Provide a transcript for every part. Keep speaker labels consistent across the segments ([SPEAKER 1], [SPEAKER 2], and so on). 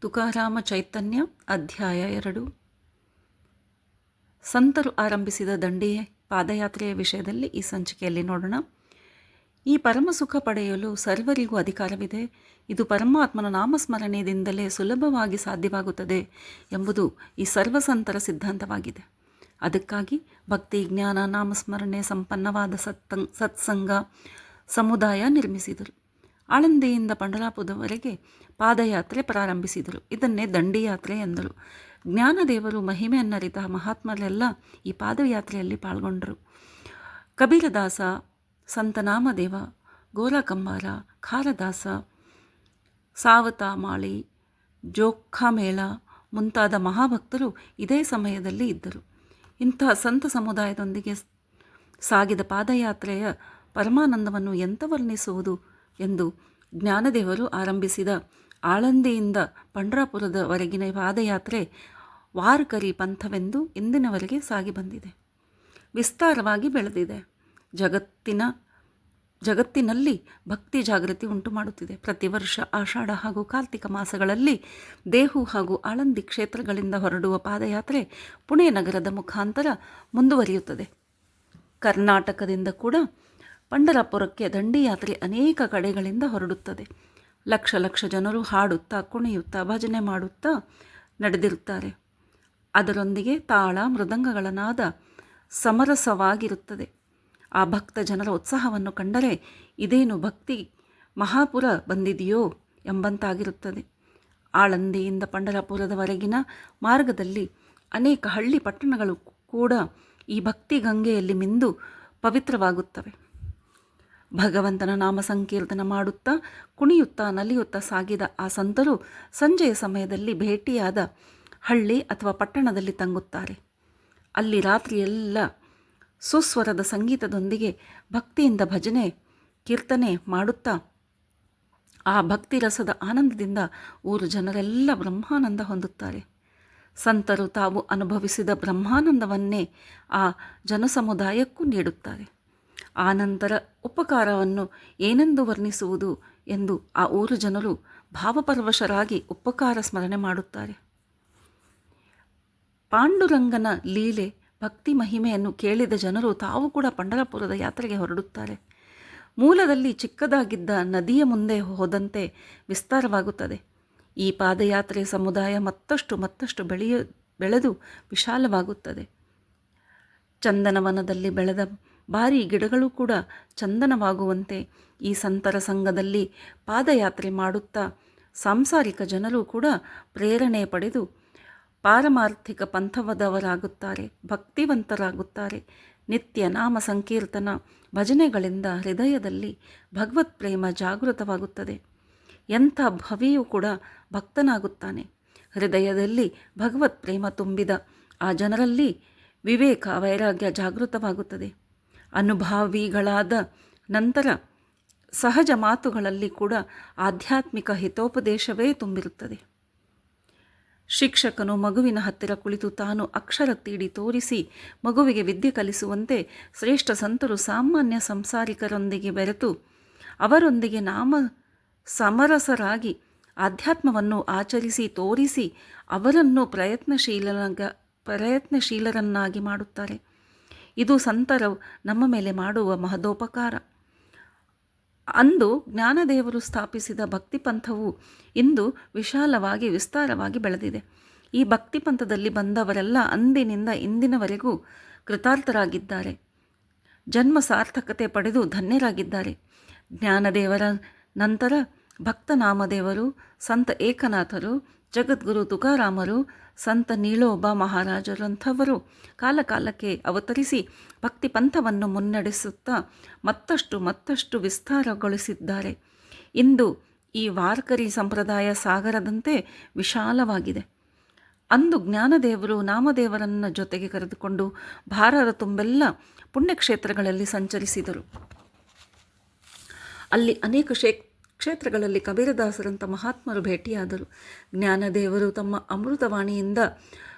[SPEAKER 1] ತುಕಾರಾಮ ಚೈತನ್ಯ, ಅಧ್ಯಾಯ ಎರಡು. ಸಂತರು ಆರಂಭಿಸಿದ ದಂಡಿ ಪಾದಯಾತ್ರೆಯ ವಿಷಯದಲ್ಲಿ ಈ ಸಂಚಿಕೆಯಲ್ಲಿ ನೋಡೋಣ. ಈ ಪರಮ ಸುಖ ಪಡೆಯಲು ಸರ್ವರಿಗೂ ಅಧಿಕಾರವಿದೆ. ಇದು ಪರಮಾತ್ಮನ ನಾಮಸ್ಮರಣೆಯಿಂದಲೇ ಸುಲಭವಾಗಿ ಸಾಧ್ಯವಾಗುತ್ತದೆ ಎಂಬುದು ಈ ಸರ್ವಸಂತರ ಸಿದ್ಧಾಂತವಾಗಿದೆ. ಅದಕ್ಕಾಗಿ ಭಕ್ತಿ, ಜ್ಞಾನ, ನಾಮಸ್ಮರಣೆ, ಸಂಪನ್ನವಾದ ಸತ್ತಂ, ಸತ್ಸಂಗ ಸಮುದಾಯ ನಿರ್ಮಿಸಿದರು. ಆಳಂದಿಯಿಂದ ಪಂಡರಾಪುರದವರೆಗೆ ಪಾದಯಾತ್ರೆ ಪ್ರಾರಂಭಿಸಿದರು. ಇದನ್ನೇ ದಂಡಿಯಾತ್ರೆ ಎಂದರು ಜ್ಞಾನದೇವರು ಮಹಿಮೆಯನ್ನರಿತ ಮಹಾತ್ಮರೆಲ್ಲ ಈ ಪಾದಯಾತ್ರೆಯಲ್ಲಿ ಪಾಲ್ಗೊಂಡರು. ಕಬೀರದಾಸ, ಸಂತನಾಮದೇವ ಗೋರಕಂಬಾರ ಖಾರದಾಸ ಸಾವತ ಮಾಳಿ ಜೋಖಾಮೇಳ ಮುಂತಾದ ಮಹಾಭಕ್ತರು ಇದೇ ಸಮಯದಲ್ಲಿ ಇದ್ದರು. ಇಂತಹ ಸಂತ ಸಮುದಾಯದೊಂದಿಗೆ ಸಾಗಿದ ಪಾದಯಾತ್ರೆಯ ಪರಮಾನಂದವನ್ನು ಎಂತ ವರ್ಣಿಸುವುದು? ಎಂದು ಜ್ಞಾನದೇವರು ಆರಂಭಿಸಿದ ಆಳಂದಿಯಿಂದ ಪಂಡ್ರಾಪುರದವರೆಗಿನ ಪಾದಯಾತ್ರೆ ವಾರ್ಕರಿ ಪಂಥವೆಂದು ಇಂದಿನವರೆಗೆ ಸಾಗಿ ಬಂದಿದೆ. ವಿಸ್ತಾರವಾಗಿ ಬೆಳೆದಿದೆ. ಜಗತ್ತಿನ, ಜಗತ್ತಿನಲ್ಲಿ ಭಕ್ತಿ ಜಾಗೃತಿ ಉಂಟು ಮಾಡುತ್ತಿದೆ. ಪ್ರತಿ ವರ್ಷ ಆಷಾಢ ಹಾಗೂ ಕಾರ್ತಿಕ ಮಾಸಗಳಲ್ಲಿ ದೇಹು ಹಾಗೂ ಆಳಂದಿ ಕ್ಷೇತ್ರಗಳಿಂದ ಹೊರಡುವ ಪಾದಯಾತ್ರೆ ಪುಣೆ ನಗರದ ಮುಖಾಂತರ ಮುಂದುವರಿಯುತ್ತದೆ. ಕರ್ನಾಟಕದಿಂದ ಕೂಡ ಪಂಡರಾಪುರಕ್ಕೆ ದಂಡಿಯಾತ್ರೆ ಅನೇಕ ಕಡೆಗಳಿಂದ ಹೊರಡುತ್ತದೆ. ಲಕ್ಷ ಲಕ್ಷ ಜನರು ಹಾಡುತ್ತಾ, ಕುಣಿಯುತ್ತಾ, ಭಜನೆ ಮಾಡುತ್ತಾ ನಡೆದಿರುತ್ತಾರೆ. ಅದರೊಂದಿಗೆ ತಾಳ ಮೃದಂಗಗಳ ನಾದ ಸಮರಸವಾಗಿರುತ್ತದೆ. ಆ ಭಕ್ತ ಜನರ ಉತ್ಸಾಹವನ್ನು ಕಂಡರೆ ಇದೇನು ಭಕ್ತಿ ಮಹಾಪುರ ಬಂದಿದೆಯೋ ಎಂಬಂತಾಗಿರುತ್ತದೆ. ಆಳಂದಿಯಿಂದ ಪಂಡರಪುರದವರೆಗಿನ ಮಾರ್ಗದಲ್ಲಿ ಅನೇಕ ಹಳ್ಳಿ ಪಟ್ಟಣಗಳು ಕೂಡ ಈ ಭಕ್ತಿ ಗಂಗೆಯಲ್ಲಿ ಮಿಂದು ಪವಿತ್ರವಾಗುತ್ತವೆ. ಭಗವಂತನ ನಾಮ ಸಂಕೀರ್ತನ ಮಾಡುತ್ತಾ, ಕುಣಿಯುತ್ತಾ, ನಲಿಯುತ್ತಾ ಸಾಗಿದ ಆ ಸಂತರು ಸಂಜೆಯ ಸಮಯದಲ್ಲಿ ಭೇಟಿಯಾದ ಹಳ್ಳಿ ಅಥವಾ ಪಟ್ಟಣದಲ್ಲಿ ತಂಗುತ್ತಾರೆ. ಅಲ್ಲಿ ರಾತ್ರಿಯೆಲ್ಲ ಸುಸ್ವರದ ಸಂಗೀತದೊಂದಿಗೆ ಭಕ್ತಿಯಿಂದ ಭಜನೆ, ಕೀರ್ತನೆ ಮಾಡುತ್ತಾ, ಆ ಭಕ್ತಿ ರಸದ ಆನಂದದಿಂದ ಊರು ಜನರೆಲ್ಲ ಬ್ರಹ್ಮಾನಂದ ಹೊಂದುತ್ತಾರೆ. ಸಂತರು ತಾವು ಅನುಭವಿಸಿದ ಬ್ರಹ್ಮಾನಂದವನ್ನೇ ಆ ಜನಸಮುದಾಯಕ್ಕೂ ನೀಡುತ್ತಾರೆ. ಆನಂತರ ಉಪಕಾರವನ್ನು ಏನೆಂದು ವರ್ಣಿಸುವುದು ಎಂದು ಆ ಊರು ಜನರು ಭಾವಪರವಶರಾಗಿ ಉಪಕಾರ ಸ್ಮರಣೆ ಮಾಡುತ್ತಾರೆ. ಪಾಂಡುರಂಗನ ಲೀಲೆ, ಭಕ್ತಿ ಮಹಿಮೆಯನ್ನು ಕೇಳಿದ ಜನರು ತಾವು ಕೂಡ ಪಂಡರಪುರದ ಯಾತ್ರೆಗೆ ಹೊರಡುತ್ತಾರೆ. ಮೂಲದಲ್ಲಿ ಚಿಕ್ಕದಾಗಿದ್ದ ನದಿಯ ಮುಂದೆ ಹೋದಂತೆ ವಿಸ್ತಾರವಾಗುತ್ತದೆ. ಈ ಪಾದಯಾತ್ರೆ ಸಮುದಾಯ ಮತ್ತಷ್ಟು ಮತ್ತಷ್ಟು ಬೆಳೆಯ, ಬೆಳೆದು ವಿಶಾಲವಾಗುತ್ತದೆ. ಚಂದನವನದಲ್ಲಿ ಬೆಳೆದ ಭಾರಿ ಗಿಡಗಳು ಕೂಡ ಚಂದನವಾಗುವಂತೆ ಈ ಸಂತರ ಸಂಘದಲ್ಲಿ ಪಾದಯಾತ್ರೆ ಮಾಡುತ್ತಾ ಸಾಂಸಾರಿಕ ಜನರು ಕೂಡ ಪ್ರೇರಣೆ ಪಡೆದು ಪಾರಮಾರ್ಥಿಕ ಪಂಥವದವರಾಗುತ್ತಾರೆ, ಭಕ್ತಿವಂತರಾಗುತ್ತಾರೆ. ನಿತ್ಯ ನಾಮ ಸಂಕೀರ್ತನ ಭಜನೆಗಳಿಂದ ಹೃದಯದಲ್ಲಿ ಭಗವತ್ ಪ್ರೇಮ ಜಾಗೃತವಾಗುತ್ತದೆ. ಎಂಥ ಭವಿಯೂ ಕೂಡ ಭಕ್ತನಾಗುತ್ತಾನೆ. ಹೃದಯದಲ್ಲಿ ಭಗವತ್ ಪ್ರೇಮ ತುಂಬಿದ ಆ ಜನರಲ್ಲಿ ವಿವೇಕ, ವೈರಾಗ್ಯ ಜಾಗೃತವಾಗುತ್ತದೆ. ಅನುಭಾವಿಗಳಾದ ನಂತರ ಸಹಜ ಮಾತುಗಳಲ್ಲಿ ಕೂಡ ಆಧ್ಯಾತ್ಮಿಕ ಹಿತೋಪದೇಶವೇ ತುಂಬಿರುತ್ತದೆ. ಶಿಕ್ಷಕನು ಮಗುವಿನ ಹತ್ತಿರ ಕುಳಿತು ತಾನು ಅಕ್ಷರ ತೀಡಿ ತೋರಿಸಿ ಮಗುವಿಗೆ ವಿದ್ಯೆ ಕಲಿಸುವಂತೆ ಶ್ರೇಷ್ಠ ಸಂತರು ಸಾಮಾನ್ಯ ಸಂಸಾರಿಕರೊಂದಿಗೆ ಬೆರೆತು ಅವರೊಂದಿಗೆ ನಾಮ ಸಮರಸರಾಗಿ ಆಧ್ಯಾತ್ಮವನ್ನು ಆಚರಿಸಿ ತೋರಿಸಿ ಅವರನ್ನು ಪ್ರಯತ್ನಶೀಲನಾಗ ಪ್ರಯತ್ನಶೀಲರನ್ನಾಗಿ ಮಾಡುತ್ತಾರೆ. ಇದು ಸಂತರು ನಮ್ಮ ಮೇಲೆ ಮಾಡುವ ಮಹದೋಪಕಾರ. ಅಂದು ಜ್ಞಾನದೇವರು ಸ್ಥಾಪಿಸಿದ ಭಕ್ತಿ ಪಂಥವು ಇಂದು ವಿಶಾಲವಾಗಿ ವಿಸ್ತಾರವಾಗಿ ಬೆಳೆದಿದೆ. ಈ ಭಕ್ತಿ ಪಂಥದಲ್ಲಿ ಬಂದವರೆಲ್ಲ ಅಂದಿನಿಂದ ಇಂದಿನವರೆಗೂ ಕೃತಾರ್ಥರಾಗಿದ್ದಾರೆ. ಜನ್ಮ ಸಾರ್ಥಕತೆ ಪಡೆದು ಧನ್ಯರಾಗಿದ್ದಾರೆ. ಜ್ಞಾನದೇವರ ನಂತರ ಭಕ್ತನಾಮದೇವರು, ಸಂತ ಏಕನಾಥರು ಜಗದ್ಗುರು ತುಕಾರಾಮರು ಸಂತ ನೀಳೋಬ ಮಹಾರಾಜರಂಥವರು ಕಾಲಕಾಲಕ್ಕೆ ಅವತರಿಸಿ ಭಕ್ತಿ ಪಂಥವನ್ನು ಮುನ್ನಡೆಸುತ್ತಾ ಮತ್ತಷ್ಟು ಮತ್ತಷ್ಟು ವಿಸ್ತಾರಗೊಳಿಸಿದ್ದಾರೆ. ಇಂದು ಈ ವಾರ್ಕರಿ ಸಂಪ್ರದಾಯ ಸಾಗರದಂತೆ ವಿಶಾಲವಾಗಿದೆ. ಅಂದು ಜ್ಞಾನದೇವರು ನಾಮದೇವರನ್ನ ಜೊತೆಗೆ ಕರೆದುಕೊಂಡು ಭಾರತ ತುಂಬೆಲ್ಲ ಪುಣ್ಯಕ್ಷೇತ್ರಗಳಲ್ಲಿ ಸಂಚರಿಸಿದರು. ಅಲ್ಲಿ ಅನೇಕ ಶೇ ಕ್ಷೇತ್ರಗಳಲ್ಲಿ ಕಬೀರದಾಸರಂಥ ಮಹಾತ್ಮರು ಭೇಟಿಯಾದರು. ಜ್ಞಾನದೇವರು ತಮ್ಮ ಅಮೃತವಾಣಿಯಿಂದ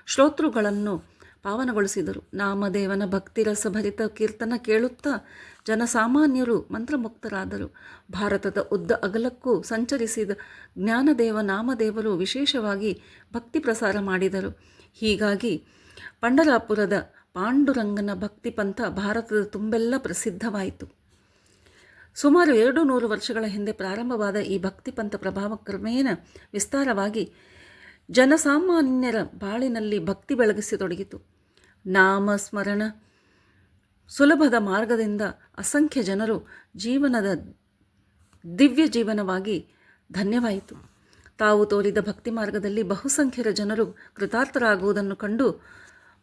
[SPEAKER 1] ಶ್ರೋತೃಗಳನ್ನು ಪಾವನಗೊಳಿಸಿದರು. ನಾಮದೇವನ ಭಕ್ತಿರಸಭರಿತ ಕೀರ್ತನ ಕೇಳುತ್ತಾ ಜನಸಾಮಾನ್ಯರು ಮಂತ್ರಮುಕ್ತರಾದರು ಭಾರತದ ಉದ್ದ ಅಗಲಕ್ಕೂ ಸಂಚರಿಸಿದ ಜ್ಞಾನದೇವ ನಾಮದೇವರು ವಿಶೇಷವಾಗಿ ಭಕ್ತಿ ಪ್ರಸಾರ ಮಾಡಿದರು. ಹೀಗಾಗಿ ಪಂಡರಾಪುರದ ಪಾಂಡುರಂಗನ ಭಕ್ತಿ ಪಂಥ ಭಾರತದ ತುಂಬೆಲ್ಲ ಪ್ರಸಿದ್ಧವಾಯಿತು. ಸುಮಾರು ಎರಡು ನೂರು ವರ್ಷಗಳ ಹಿಂದೆ ಪ್ರಾರಂಭವಾದ ಈ ಭಕ್ತಿ ಪಂಥ ಪ್ರಭಾವ ಕ್ರಮೇಣ ವಿಸ್ತಾರವಾಗಿ ಜನಸಾಮಾನ್ಯರ ಬಾಳಿನಲ್ಲಿ ಭಕ್ತಿ ಬೆಳಗಿಸತೊಡಗಿತು ನಾಮ ಸ್ಮರಣ ಸುಲಭದ ಮಾರ್ಗದಿಂದ ಅಸಂಖ್ಯ ಜನರು ಜೀವನದ ದಿವ್ಯ ಜೀವನವಾಗಿ ಧನ್ಯವಾಯಿತು. ತಾವು ತೋರಿದ ಭಕ್ತಿ ಮಾರ್ಗದಲ್ಲಿ ಬಹುಸಂಖ್ಯೆಯ ಜನರು ಕೃತಾರ್ಥರಾಗುವುದನ್ನು ಕಂಡು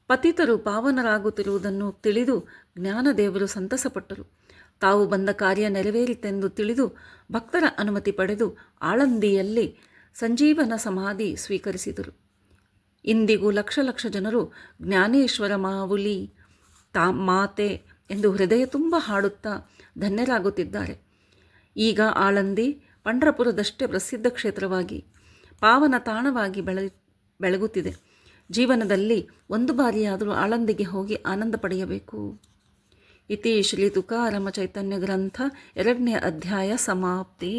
[SPEAKER 1] ಪತಿತರು ಪಾವನರಾಗುತ್ತಿರುವುದನ್ನು ತಿಳಿದು ಜ್ಞಾನದೇವರು ಸಂತಸಪಟ್ಟರು. ತಾವು ಬಂದ ಕಾರ್ಯ ನೆರವೇರಿತೆಂದು ತಿಳಿದು ಭಕ್ತರ ಅನುಮತಿ ಪಡೆದು ಆಳಂದಿಯಲ್ಲಿ ಸಂಜೀವನ ಸಮಾಧಿ ಸ್ವೀಕರಿಸಿದರು. ಇಂದಿಗೂ ಲಕ್ಷ ಲಕ್ಷ ಜನರು ಜ್ಞಾನೇಶ್ವರ ಮಾವುಲಿ ತಾ ಮಾತೆ ಎಂದು ಹೃದಯ ತುಂಬ ಹಾಡುತ್ತಾ ಧನ್ಯರಾಗುತ್ತಿದ್ದಾರೆ. ಈಗ ಆಳಂದಿ ಪಂಡ್ರಪುರದಷ್ಟೇ ಪ್ರಸಿದ್ಧ ಕ್ಷೇತ್ರವಾಗಿ, ಪಾವನ ತಾಣವಾಗಿ ಬೆಳೆ, ಬೆಳಗುತ್ತಿದೆ. ಜೀವನದಲ್ಲಿ ಒಂದು ಬಾರಿಯಾದರೂ ಆಳಂದಿಗೆ ಹೋಗಿ ಆನಂದ ಪಡೆಯಬೇಕು. ಇತಿ ಶ್ರೀ ತುಕಾರಾಮ ಚೈತನ್ಯ ಗ್ರಂಥ ಎರಡನೇ ಅಧ್ಯಾಯ ಸಮಾಪ್ತಿ.